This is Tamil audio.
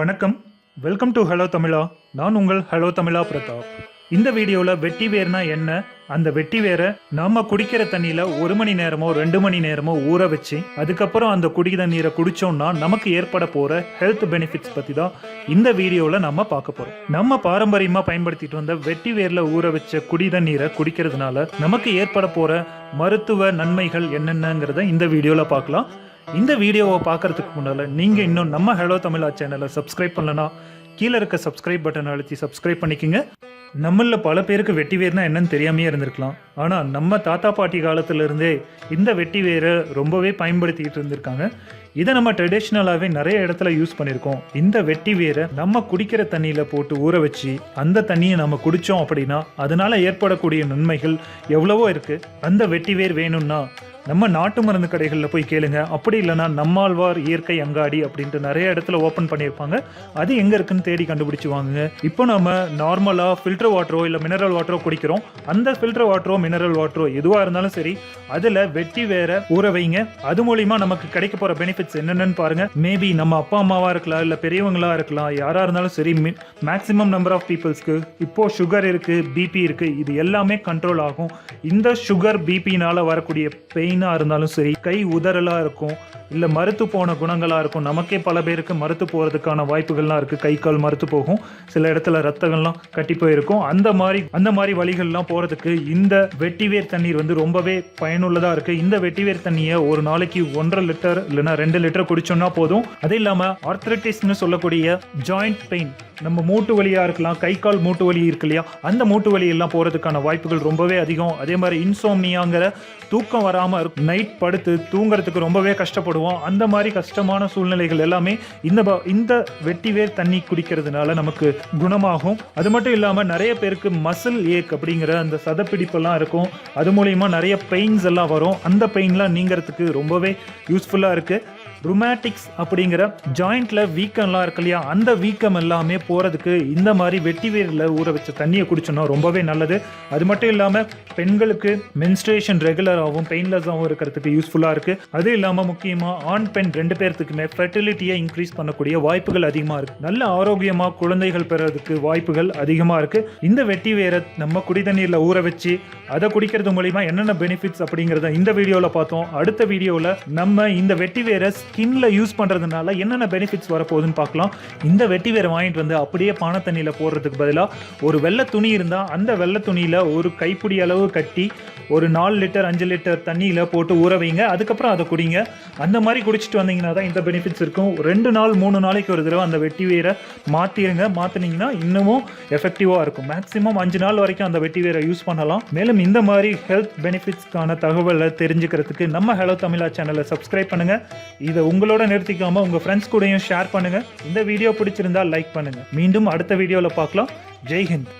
வணக்கம். வெல்கம் டு ஹலோ தமிழா நான் உங்கள் ஹலோ தமிழா பிரதாப். இந்த வீடியோவில் வெட்டி வேர்னா என்ன? அந்த வெட்டி வேரை நாம குடிக்கிற தண்ணியில ஒரு மணி நேரமோ ரெண்டு மணி நேரமோ ஊற வச்சு அதுக்கப்புறம் அந்த குடி தண்ணீரை குடிச்சோம்னா நமக்கு ஏற்பட போற ஹெல்த் பெனிஃபிட்ஸ் பத்தி தான் இந்த வீடியோவில் நம்ம பார்க்க போறோம். நம்ம பாரம்பரியமா பயன்படுத்திட்டு வந்த வெட்டி வேர்ல ஊற வச்ச குடி தண்ணீரை குடிக்கிறதுனால நமக்கு ஏற்பட போற மருத்துவ நன்மைகள் என்னென்னங்கிறத இந்த வீடியோவில் பார்க்கலாம். இந்த வீடியோவை பார்க்கறதுக்கு முன்னால் நீங்கள் இன்னும் நம்ம ஹலோ தமிழா சேனலை சப்ஸ்கிரைப் பண்ணலனா கீழே இருக்க சப்ஸ்கிரைப் பட்டன் அழுத்தி சப்ஸ்கிரைப் பண்ணிக்கோங்க. நம்மளில் பல பேருக்கு வெட்டி வேர்னா என்னன்னு தெரியாமையே இருந்திருக்கலாம். ஆனால் நம்ம தாத்தா பாட்டி காலத்துலேருந்தே இந்த வெட்டி வேரை ரொம்பவே பயன்படுத்திக்கிட்டு இருந்திருக்காங்க. இதை நம்ம ட்ரெடிஷ்னலாகவே நிறைய இடத்துல யூஸ் பண்ணியிருக்கோம். இந்த வெட்டி வேரை நம்ம குடிக்கிற தண்ணியில் போட்டு ஊற வச்சு அந்த தண்ணியை நம்ம குடித்தோம் அப்படின்னா அதனால் ஏற்படக்கூடிய நன்மைகள் எவ்வளவோ இருக்குது அந்த வெட்டி வேர் வேணும்னா நம்ம நாட்டு மருந்து கடைகளில் போய் கேளுங்க. அப்படி இல்லைன்னா நம்மாழ்வார் இயற்கை அங்காடி அப்படின்ட்டு நிறைய இடத்துல ஓப்பன் பண்ணியிருப்பாங்க. அது எங்கே இருக்குன்னு தேடி கண்டுபிடிச்சு வாங்குங்க. இப்போ நம்ம நார்மலாக ஃபில்டர் வாட்டரோ இல்லை மினரல் வாட்டரோ குடிக்கிறோம். அந்த ஃபில்டர் வாட்டரோ மினரல் வாட்டரோ எதுவாக இருந்தாலும் சரி அதில் வெட்டி வேற ஊற வைங்க. அது மூலிமா நமக்கு கிடைக்க போகிற பெனிஃபிட்ஸ் என்னென்னு பாருங்க. மேபி நம்ம அப்பா அம்மாவாக இருக்கலாம் இல்லை பெரியவங்களாக இருக்கலாம் யாராக இருந்தாலும் சரி மேக்ஸிமம் நம்பர் ஆஃப் பீப்புள்ஸ்க்கு இப்போ சுகர் இருக்குது பிபி இருக்குது இது எல்லாமே கண்ட்ரோல் ஆகும். இந்த சுகர் பிபினால் வரக்கூடிய பெயின் பெயினாக இருந்தாலும் சரி கை உதறலாக இருக்கும் இல்லை மறுத்து போன குணங்களாக இருக்கும். நமக்கே பல பேருக்கு மறுத்து போகிறதுக்கான வாய்ப்புகள்லாம் இருக்குது கை கால் மறுத்து போகும். சில இடத்துல ரத்தங்கள்லாம் கட்டி போயிருக்கும். அந்த மாதிரி அந்த மாதிரி வழிகள்லாம் போகிறதுக்கு இந்த வெட்டிவேர் தண்ணீர் வந்து ரொம்பவே பயனுள்ளதாக இருக்குது இந்த வெட்டிவேர் தண்ணியை ஒரு நாளைக்கு ஒன்றரை லிட்டர் இல்லைன்னா ரெண்டு லிட்டர் குடிச்சோம்னா போதும். அது இல்லாமல் ஆர்த்ரட்டிஸ்னு சொல்லக்கூடிய ஜாயிண்ட் பெயின் நம்ம மூட்டு வலியாக இருக்கலாம். கை கால் மூட்டு வலி இருக்கு இல்லையா? அந்த மூட்டு வலியெல்லாம் போகிறதுக்கான வாய்ப்புகள் ரொம்பவே அதிகம். அதே மாதிரி இன்சோம்னியாங்கிற தூக்கம் வராமல் இருக்கும். நைட் படுத்து தூங்குறதுக்கு ரொம்பவே கஷ்டப்படும். கஷ்டப்படுவோம் அந்த மாதிரி கஷ்டமான சூழ்நிலைகள் எல்லாமே இந்த இந்த வெட்டிவேர் தண்ணி குடிக்கிறதுனால நமக்கு குணமாகும். அது மட்டும் இல்லாமல் நிறைய பேருக்கு மசில் ஏக் அப்படிங்கிற அந்த சதப்பிடிப்பெல்லாம் இருக்கும். அது மூலியமா நிறைய பெயின்ஸ் எல்லாம் வரும். அந்த பெயின்லாம் நீங்கிறதுக்கு ரொம்பவே யூஸ்ஃபுல்லாக இருக்குது ருமேட்டிக்ஸ் அப்படிங்கிற ஜாயிண்ட்ல வீக்கம்லாம் இருக்கு இல்லையா? அந்த வீக்கம் எல்லாமே போகிறதுக்கு இந்த மாதிரி வெட்டி வேரில் ஊற வச்ச தண்ணியை குடிச்சோம்னா ரொம்பவே நல்லது. அது மட்டும் இல்லாமல் பெண்களுக்கு மென்ஸ்ட்ரேஷன் ரெகுலராகவும் பெயின்லெஸ்ஸாகவும் இருக்கிறதுக்கு யூஸ்ஃபுல்லாக இருக்குது அது இல்லாமல் முக்கியமாக ஆண் பெண் ரெண்டு பேர்த்துக்குமே ஃபெர்டிலிட்டியை இன்க்ரீஸ் பண்ணக்கூடிய வாய்ப்புகள் அதிகமாக இருக்குது நல்ல ஆரோக்கியமாக குழந்தைகள் பெறதுக்கு வாய்ப்புகள் அதிகமாக இருக்குது இந்த வெட்டி வேரை நம்ம குடி தண்ணீரில் ஊற வச்சு அதை குடிக்கிறது மூலிமா என்னென்ன பெனிஃபிட்ஸ் அப்படிங்கிறத இந்த வீடியோவில் பார்த்தோம். அடுத்த வீடியோவில் நம்ம இந்த வெட்டி வேரை ஸ்கின்ல யூஸ் பண்ணுறதுனால என்னென்ன பெனிஃபிட்ஸ் வரப்போகுதுன்னு பார்க்கலாம். இந்த வெட்டி வேர் வாங்கிட்டு வந்து அப்படியே பானை தண்ணியில் போடுறதுக்கு பதிலாக ஒரு வெள்ளை துணி இருந்தால் அந்த வெள்ளை துணியில் ஒரு கைப்பிடி அளவு கட்டி ஒரு நாலு லிட்டர் அஞ்சு லிட்டர் தண்ணியில் போட்டு ஊற வைங்க. அதுக்கப்புறம் அதை குடிங்க. அந்த மாதிரி குடிச்சிட்டு வந்தீங்கன்னா தான் இந்த பெனிஃபிட்ஸ் இருக்கும். ரெண்டு நாள் மூணு நாளைக்கு ஒரு தடவை அந்த வெட்டி வேரை மாற்றிடுங்க மாற்றினீங்கன்னா இன்னமும் எஃபெக்டிவாக இருக்கும். மேக்ஸிமம் அஞ்சு நாள் வரைக்கும் அந்த வெட்டி வேரை யூஸ் பண்ணலாம். மேலும் இந்த மாதிரி ஹெல்த் பெனிஃபிட்ஸ்க்கான தகவலை தெரிஞ்சுக்கிறதுக்கு நம்ம ஹலோ தமிழா சேனலை சப்ஸ்கிரைப் பண்ணுங்கள் இதை உங்களோட நிறுத்திக்காமல் உங்கள் ஃப்ரெண்ட்ஸ் கூடயும் ஷேர் பண்ணுங்கள் இந்த வீடியோ பிடிச்சிருந்தா லைக் பண்ணுங்கள் மீண்டும் அடுத்த வீடியோவில் பார்க்கலாம். ஜெய்ஹிந்த்